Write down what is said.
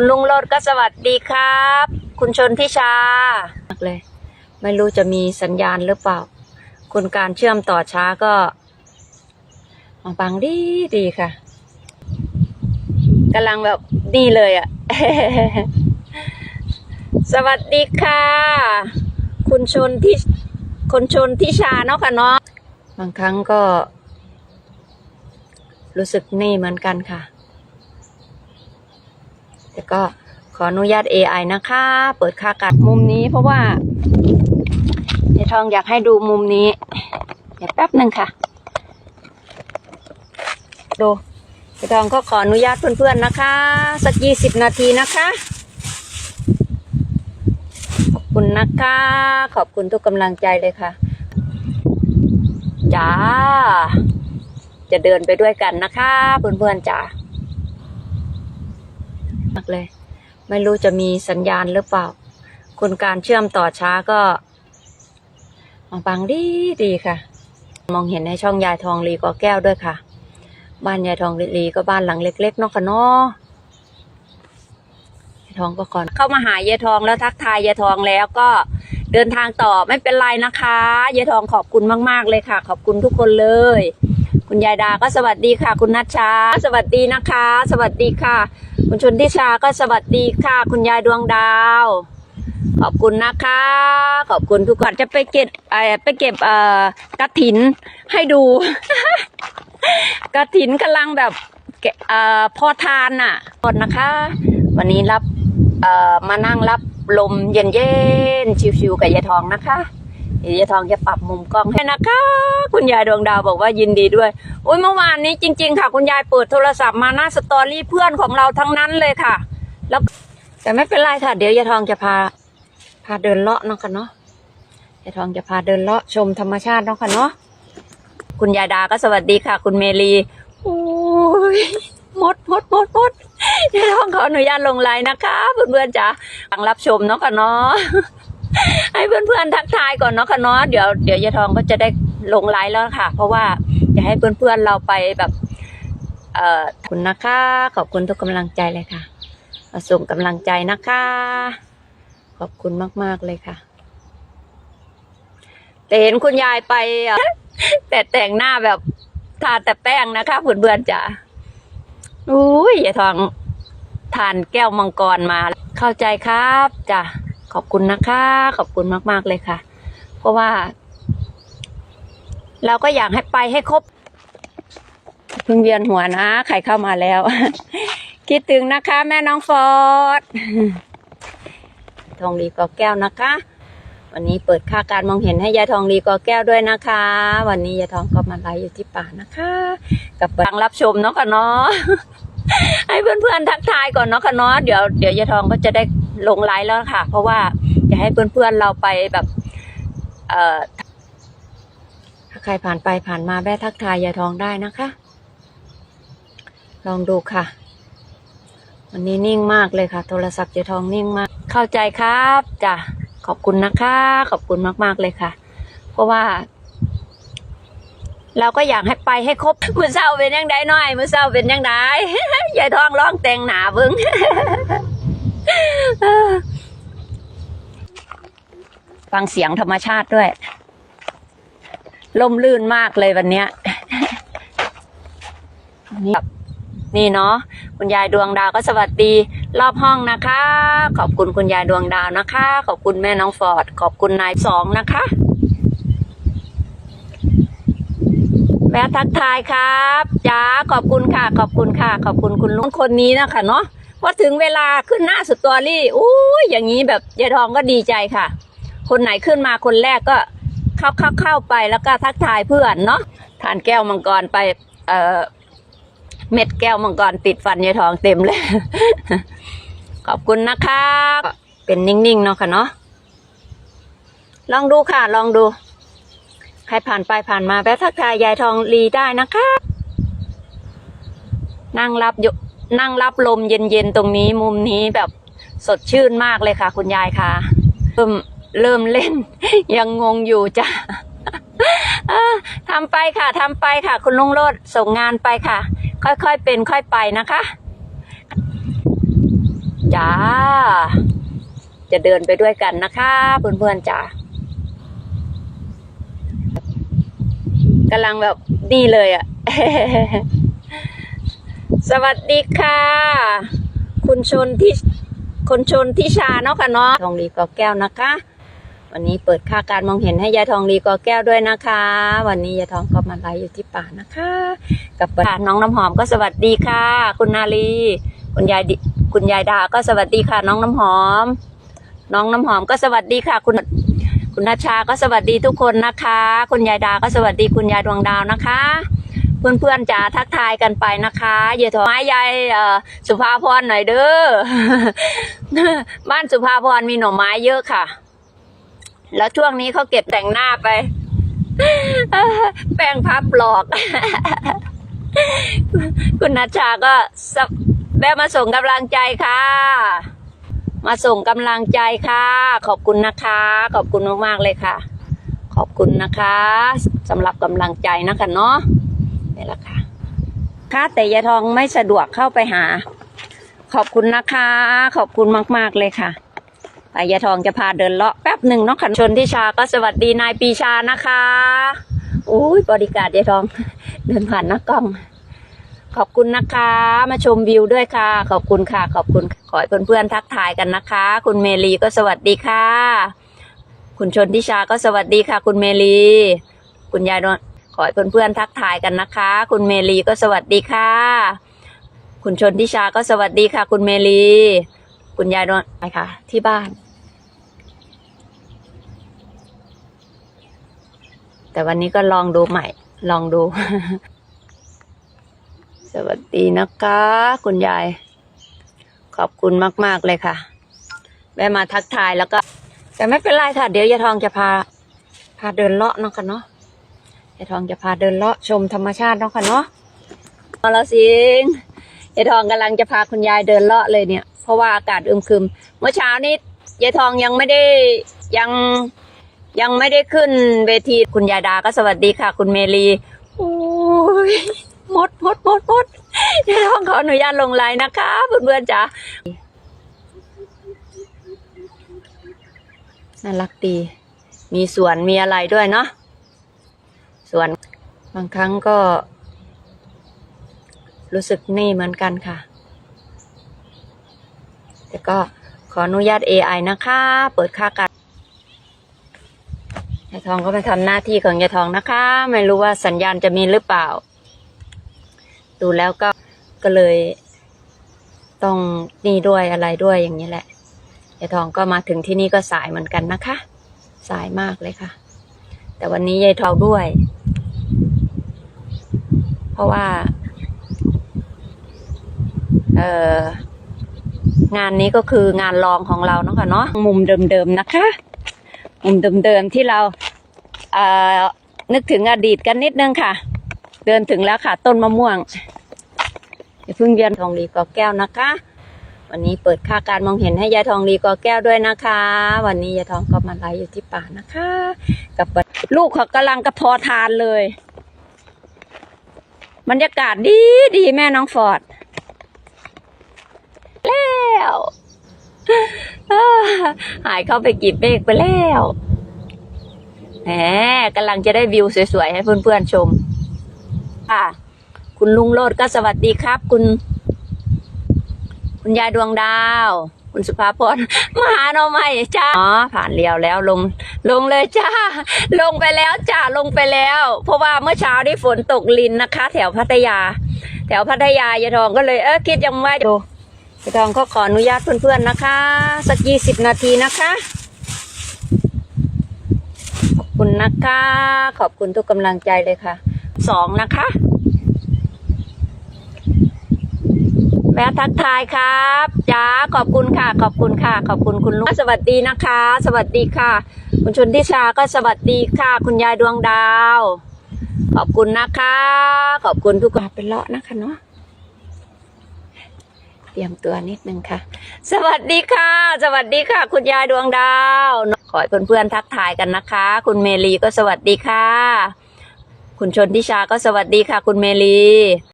คุณลุงโลดก็สวัสดีครับ คุณชนทิชามากเลย ไม่รู้จะมีสัญญาณหรือเปล่า คุณการเชื่อมต่อช้าก็มาฟังดีดีค่ะกำลังแบบดีเลยอะ่ะ สวัสดีค่ะ คุณชนที่คุณชนทิชาเนาะค่ะเนาะบางครั้งก็ รู้สึกนี่เหมือนกันค่ะ แต่ก็ขออนุญาต AI นะคะ เปิดค่ากัดมุมนี้ เพราะว่าเดี๋ยวทองอยากให้ดูมุมนี้ เดี๋ยวแป๊บหนึ่งค่ะ ดูเดี๋ยวทองก็ขออนุญาตเพื่อนๆนะคะ สักยี่สิบนาทีนะคะ ขอบคุณนะคะ ขอบคุณทุกกำลังใจเลยค่ะ จ้า จะเดินไปด้วยกันนะคะ เพื่อนๆจ้า มากเลย ไม่รู้จะมีสัญญาณหรือเปล่า คุณการเชื่อมต่อช้าก็มาฟังดีดีค่ะ มองเห็นในช่องยายทองลีกอแก้วด้วยค่ะ บ้านยายทองลีก็บ้านหลังเล็กๆนาะค่ะเนาะยายทองก็ก่อนเข้ามาหายายทองแล้วทักทายยายทองแล้วก็เดินทางต่อไม่เป็นไรนะคะยายทองขอบคุณมาก ๆ เลยค่ะ ขอบคุณทุกคนเลย คุณยายดาก็สวัสดีค่ะ คุณนัชชา สวัสดีนะคะ สวัสดีค่ะ คุณชนทิชาก็สวัสดีค่ะ คุณยายดวงดาว ขอบคุณนะคะ ขอบคุณทุกคนจะไปเก็บไปเก็บเอ่อกระถินให้ดู กระถินกำลังแบบเอ่อพอทานน่ะก่อนนะคะ วันนี้รับเอ่อมานั่งรับลมเย็นๆชิวๆกับยายทองนะคะ เดี๋ยวยายทองจะปรับมุมกล้องให้นะคะ คุณยายดวงดาวบอกว่ายินดีด้วยอุ้ยเมื่อวานนี้จริง ๆ ค่ะ คุณยายเปิดโทรศัพท์มาหน้าสตอรี่เพื่อนของเราทั้งนั้นเลยค่ะ แล้วแต่ไม่เป็นไรค่ะ เดี๋ยวยายทองจะพา พาเดินเลาะเนาะค่ะเนาะยายทองจะพาเดินเลาะชมธรรมชาติเนาะค่ะเนาะคุณยายดาก็สวัสดีค่ะ คุณเมลีโอ้ยมดมดมดมดยายทองขออนุญาตลงไลน์นะคะเพื่อนๆจ๋าฟังรับชมเนาะค่ะเนาะ ให้เพื่อนๆทักทายก่อนเนาะค่ะเนาะเดี๋ยวเดี๋ยวยายทองก็จะได้ลงไลน์แล้วค่ะ เพราะว่าจะให้เพื่อนๆเราไปแบบเอ่อขอบคุณนะคะ ขอบคุณทุกกำลังใจเลยค่ะมาส่งกำลังใจนะคะ ขอบคุณมากๆเลยค่ะ แต่เห็นคุณยายไปแต่แต่งหน้าแบบทาแต่แป้งนะคะเพื่อนๆจ้ะอุ้ยยายทองทานแก้วมังกรมา เข้าใจครับจ้ะ ขอบคุณนะคะ ขอบคุณมาก ๆ เลยค่ะ เพราะว่า เราก็อยากให้ไปให้ครบเพิ่งเวียนหัวนะใครเข้ามาแล้ว คิดถึงนะคะ แม่น้องฟอร์ดทองดีกอแก้วนะคะ วันนี้เปิดค่าการมองเห็นให้ยายทองดีกอแก้วด้วยนะคะ วันนี้ยายทองก็มาไลฟ์อยู่ที่ป่านะคะ กับฟังรับชมเนาะค่ะเนาะ ให้เพื่อนๆทักทายก่อนเนาะค่ะเนาะเดี๋ยวเดี๋ยวยายทองก็จะได้ลงไลฟ์แล้วค่ะ เพราะว่าจะให้เพื่อนๆเราไปแบบ เอ่อถ้าใครผ่านไปผ่านมาแวะทักทายยายทองได้นะคะ ลองดูค่ะ วันนี้นิ่งมากเลยค่ะ โทรศัพท์ยายทองนิ่งมาก เข้าใจครับจ้ะขอบคุณนะคะ ขอบคุณมากๆเลยค่ะ เพราะว่า เราก็อยากให้ไปให้ครบมือเศร้าเป็นยังไงน้อยมือเศร้าเป็นยังไงยายทองร้องแต่งหนาเบิ้งฟังเสียงธรรมชาติด้วยลมลื่นมากเลยวันเนี้ยนี่นี่เนาะคุณยายดวงดาวก็สวัสดีรอบห้องนะคะ ขอบคุณคุณยายดวงดาวนะคะ ขอบคุณแม่น้องฟอร์ด ขอบคุณนายสองนะคะ แวะทักทายครับจ้าขอบคุณค่ะ ขอบคุณค่ะ ขอบคุณคุณลุงคนนี้นะคะเนาะพอถึงเวลาขึ้นหน้าสตอรี่อู้ยอย่างนี้แบบยายทองก็ดีใจค่ะ คนไหนขึ้นมาคนแรกก็เข้าเข้าเข้าไปแล้วก็ทักทายเพื่อนเนาะทานแก้วมังกรไป เอ่อเม็ดแก้วมังกรติดฟันยายทองเต็มเลย ขอบคุณนะครับเป็นนิ่งๆเนาะค่ะเนาะลองดูค่ะ ลองดู ใครผ่านไปผ่านมาแวะทักทายยายทองลีได้นะคะ นั่งรับยนั่งรับลมเย็นๆตรงนี้มุมนี้แบบสดชื่นมากเลยค่ะ คุณยายค่ะ เริ่มเริ่มเล่น ยังงงอยู่จ้ะอ่าทำไปค่ะทำไปค่ะ คุณลุงโรดส่งงานไปค่ะ ค่อยๆเป็นค่อยไปนะคะจ้าจะเดินไปด้วยกันนะคะเพื่อนๆจ้า กำลังแบบนี่เลยอะ่ะ สวัสดีค่ะ คุณชนที่คุณชนทิชาเนาะค่ะเนาะทองดีกอแก้วนะคะ วันนี้เปิดค่าการมองเห็นให้ยายทองดีกอแก้วด้วยนะคะ วันนี้ยายทองก็มาไลฟ์อยู่ที่ป่านะคะ กับน้องน้ำหอมก็สวัสดีค่ะ คุณนาลีคุณยายดิคุณยายดาก็สวัสดีค่ะ น้องน้ำหอม น้องน้ำหอมก็สวัสดีค่ะ คุณ คุณนัชชาก็สวัสดีทุกคนนะคะ คุณยายดาก็สวัสดีคุณยายดวงดาวนะคะ เพื่อนๆจ๋าทักทายกันไปนะคะอย่าถอไม้ยายสุภาพรหน่อยเด้อบ้านสุภาพรมีหน่อไม้เยอะค่ะ แล้วช่วงนี้เขาเก็บแต่งหน้าไป แป้งพับหลอก คุณนัชชาก็แวะมาส่งกำลังใจค่ะ มาส่งกำลังใจค่ะ ขอบคุณนะคะ ขอบคุณมากๆเลยค่ะ ขอบคุณนะคะสำหรับกำลังใจนะคะเนาะนี่แหละค่ะค่ะแต่ยายทองไม่สะดวกเข้าไปหา ขอบคุณนะคะ ขอบคุณมากๆเลยค่ะแต่ยายทองจะพาเดินเลาะแป๊บหนึ่งเนาะค่ะชนทิชาก็สวัสดีนายปีชานะคะอุ้ยบริการยายทอง เดินผ่านหน้ากล้อง ขอบคุณนะคะ มาชมวิวด้วยค่ะ ขอบคุณค่ะ ขอบคุณขอให้เพื่อนๆทักทายกันนะคะ คุณเมลีก็สวัสดีค่ะ คุณชนทิชาก็สวัสดีค่ะ คุณเมลี คุณยายนวลขอให้เพื่อนๆทักทายกันนะคะ คุณเมลีก็สวัสดีค่ะ คุณชนทิชาก็สวัสดีค่ะ คุณเมลี คุณยายนวลไปค่ะ ที่บ้าน แต่วันนี้ก็ลองดูใหม่ ลองดู ดีนะคะ คุณยาย ขอบคุณมาก ๆ เลยค่ะ แวะมาทักทายแล้วก็ แต่ไม่เป็นไรค่ะ เดี๋ยวยายทองจะพา พาเดินเลาะเนาะค่ะเนาะยายทองจะพาเดินเลาะชมธรรมชาติเนาะค่ะเนาะเอาละสิงยายทองกำลังจะพาคุณยายเดินเลาะเลยเนี่ย เพราะว่าอากาศอึมครึม เมื่อเช้านี้ยายทองยังไม่ได้ยังยังไม่ได้ขึ้นเวทีคุณยายดาก็สวัสดีค่ะ คุณเมลีโอ้ยมดมดมดมด องขออนุญาตลงไลน์นะคะเพื่อนๆจ๋าน่ารักดี มีสวนมีอะไรด้วยเนาะสวนบางครั้งก็ รู้สึกนี่เหมือนกันค่ะ แต่ก็ขออนุญาต AI นะคะ เปิดค่าการยายทองก็ไปทำหน้าที่ของยายทองนะคะ ไม่รู้ว่าสัญญาณจะมีหรือเปล่า ดูแล้วก็ ก็เลย ต้องนี่ด้วยอะไรด้วยอย่างนี้แหละยายทองก็มาถึงที่นี่ก็สายเหมือนกันนะคะ สายมากเลยค่ะ แต่วันนี้ยายทองด้วย เพราะว่า เอองานนี้ก็คืองานรองของเราเนาะค่ะเนาะมุมเดิมๆนะคะ มุมเดิมๆที่เราเอ่อนึกถึงอดีตกันนิดนึงค่ะ เดินถึงแล้วค่ะ ต้นมะม่วง อย่าเพิ่งเวียนทองดีกอแก้วนะคะ วันนี้เปิดค่าการมองเห็นให้ยายทองดีกอแก้วด้วยนะคะ วันนี้ยายทองก็มาไลฟ์อยู่ที่ป่านะคะ กับลูกเขากำลังกระพอทานเลยบรรยากาศดีดีแม่น้องฟอร์ดแล้วหายเข้าไปกีบเมฆไปแล้วแหมกำลังจะได้วิวสวยๆ ให้เพื่อนๆชม ค่ะ คุณลุงโลดก็สวัสดีครับ คุณ คุณยายดวงดาว คุณสุภาพรมาหาเราใหม่จ้าอ๋อผ่านเรียวแล้วลง ลงเลยจ้า ลงไปแล้วจ้าลงไปแล้ว เพราะว่าเมื่อเช้านี่ฝนตกลินนะคะ แถวพัทยา แถวพัทยายายทองก็เลยเออคิดยังว่าดูพี่ทองก็ขออนุญาตเพื่อนๆนะคะ สักยี่สิบนาทีนะคะขอบคุณนะคะ ขอบคุณทุกกำลังใจเลยค่ะสองนะคะ แวะทักทายครับจ้าขอบคุณค่ะ ขอบคุณค่ะ ขอบคุณคุณลุงสวัสดีนะคะ สวัสดีค่ะ คุณชนทิชาก็สวัสดีค่ะ คุณยายดวงดาว ขอบคุณนะคะ ขอบคุณทุกคนเป็นเลาะนะคะเนาะเตรียมตัวนิดนึงค่ะ สวัสดีค่ะ สวัสดีค่ะ คุณยายดวงดาวขอให้เพื่อนๆทักทายกันนะคะ คุณเมลีก็สวัสดีค่ะ คุณชนทิชาก็สวัสดีค่ะ คุณเมลี